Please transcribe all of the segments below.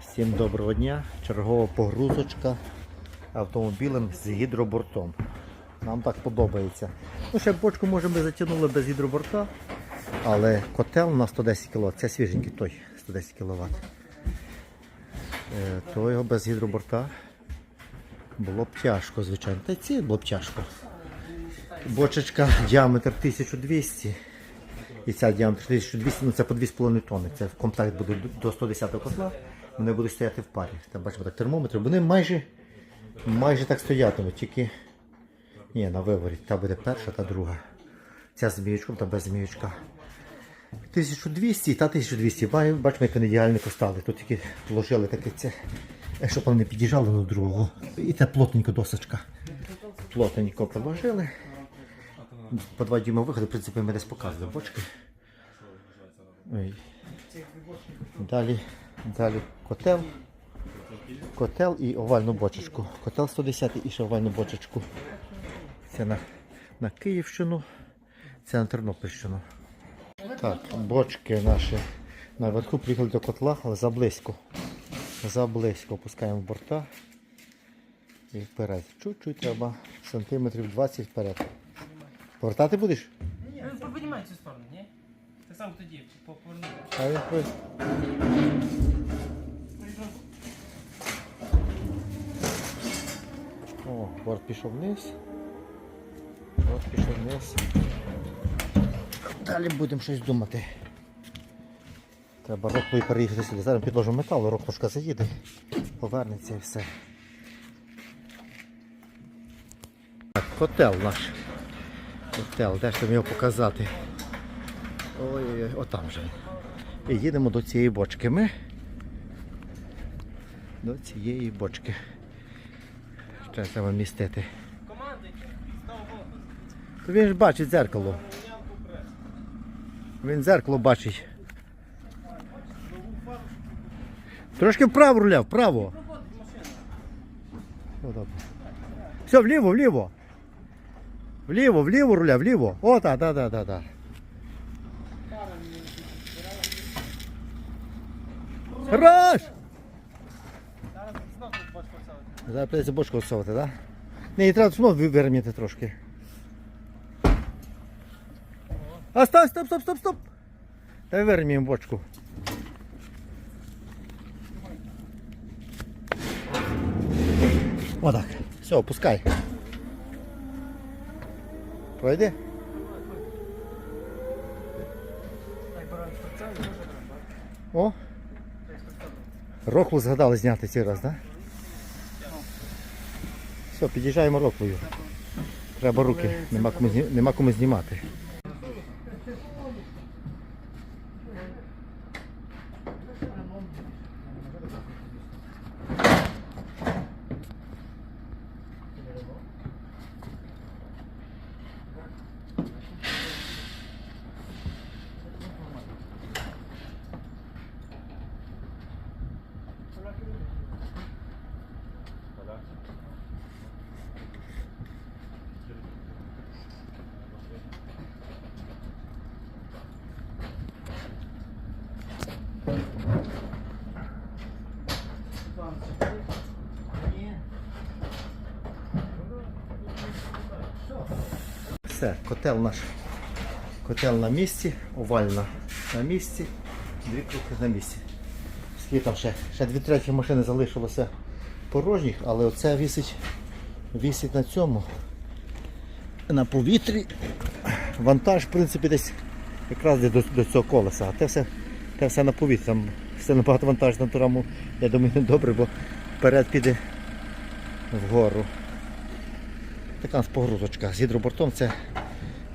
Всім доброго дня. Чергова погрузочка автомобілем з гідробортом. Нам так подобається. Ну, ще бочку може ми затягнули без гідроборта, але котел на 110 кВт. Це свіженький той 110 кВт. Е, то його без гідроборта було б тяжко, звичайно. Та й ці було б тяжко. Бочечка діаметр 1200. І ця діаметр 1200, ну це по 2,5 тонни. Це в комплект буде до 110 котла. Вони будуть стояти в парі. Там бачимо так термометри. Вони майже, майже так стоятимуть, тільки ні, на виворі. Та буде перша, та друга. Ця з зміючком, та без зміючка. 1200 та 1200. Бачимо, як вони ідеально постали. Тут тільки вложили таке це, е, щоб вони не під'їжджали до другого. І це плотненько досочка. Плотненько проложили. По два дюйма виходу, в принципі, ми десь показували бочки. Ой. Далі, далі котел. Котел і овальну бочечку. Котел 110 і ще овальну бочечку. Це на, на Київщину, це на Тернопільщину. Так, бочки наші наверху приїхали до котла, але заблизько. Заблизько опускаємо в борта і вперед. Чуть-чуть треба сантиметрів 20 вперед. Повертати будеш? Ні, ви піднімайте цю сторону, ні? Ти сам тоді по- повернув. А він хоч. О, борт пішов вниз. Борт пішов вниз. Далі будемо щось думати. Треба роклою переїхати сюди. Зараз підложу метал, роклошка заїде, повернеться і все. Так, котел наш. Котел, де ж там його показати? Ой-ой-ой, отам же. І їдемо до цієї бочки. Ми до цієї бочки. Треба містити. Команди, став. То він ж бачить дзеркало. Він дзеркало бачить. Трошки вправо руля, вправо. Все, вліво, вліво. Вліво, вліво руля, вліво. О, так, так, так, так, так. Хорош! Зараз знову тут бочку ставити. Зараз прийдеться бочку відсовувати, так? Ні, треба знову вирівняти трошки. А стоп, стоп, стоп, стоп, стоп. Давай вирівняємо бочку. Отак. Все, опускай. Пройди. І. О. Роклу згадали зняти цей раз, так? Все, під'їжджаємо роквою. Треба руки, нема кому, нема кому знімати. Все, котел наш. Котел на місці, овальна на місці, дві круги на місці. Скільки там ще? Ще дві треті машини залишилося порожніх, але оце вісить, вісить на цьому. На повітрі. Вантаж, в принципі, десь якраз до, до цього колеса, а те все, те все на повітрі. Все на турому, я думаю, не добре, бо вперед піде вгору. Така у нас погрузочка з гідробортом це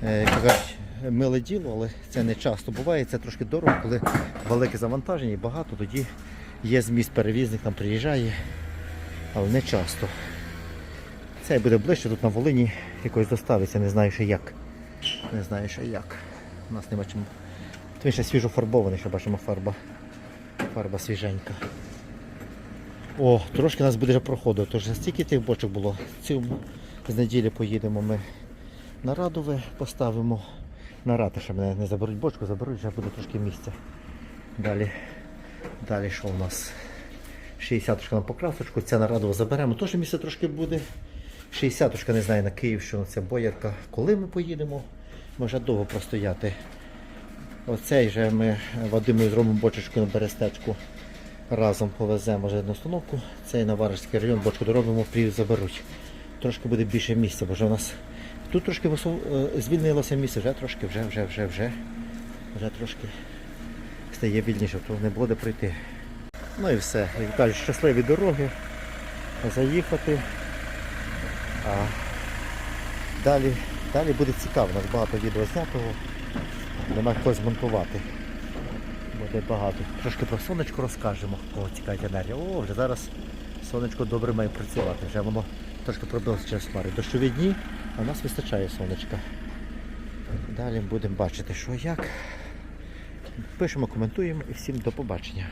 е, кажуть, миле діло, але це не часто буває. Це трошки дорого, коли велике завантаження і багато, тоді є зміст перевізник, там приїжджає, але не часто. Це буде ближче, тут на Волині якось доставиться, не знаю ще як. Не знаю ще як. У нас нема чим. Він ще свіжо фарбований, ще бачимо фарба. Фарба свіженька. О, трошки нас буде вже проходу, тож стільки тих бочок було. Цю з неділі поїдемо ми на Радове, поставимо на ратише мене не заберуть бочку, заберуть, вже буде трошки місця. Далі, далі що у нас? 60 на покрасочку, ця на Радово заберемо. Теж місце трошки буде. 60 не знаю на Київщину, це боярка. Коли ми поїдемо, може довго простояти. Оцей же ми Вадимою зробимо бочечку на берестечку. Разом повеземо вже одну установку. Цей на Варежський район бочку доробимо, привіз заберуть. Трошки буде більше місця, бо вже у нас тут трошки висов- е, звільнилося місце, вже трошки, вже, вже, вже, вже. Вже трошки стає вільніше, то не буде пройти. Ну і все. Як кажуть, щасливі дороги. Заїхати. А далі, далі буде цікаво. У нас багато відео знятого. Нема хтось змонтувати. Буде багато. Трошки про сонечко розкажемо, кого цікавить енергія. О, вже зараз сонечко добре має працювати. Вже воно трошки пробилося через хмари. Дощові дні, а в нас вистачає сонечка. Далі будемо бачити, що як. Пишемо, коментуємо і всім до побачення.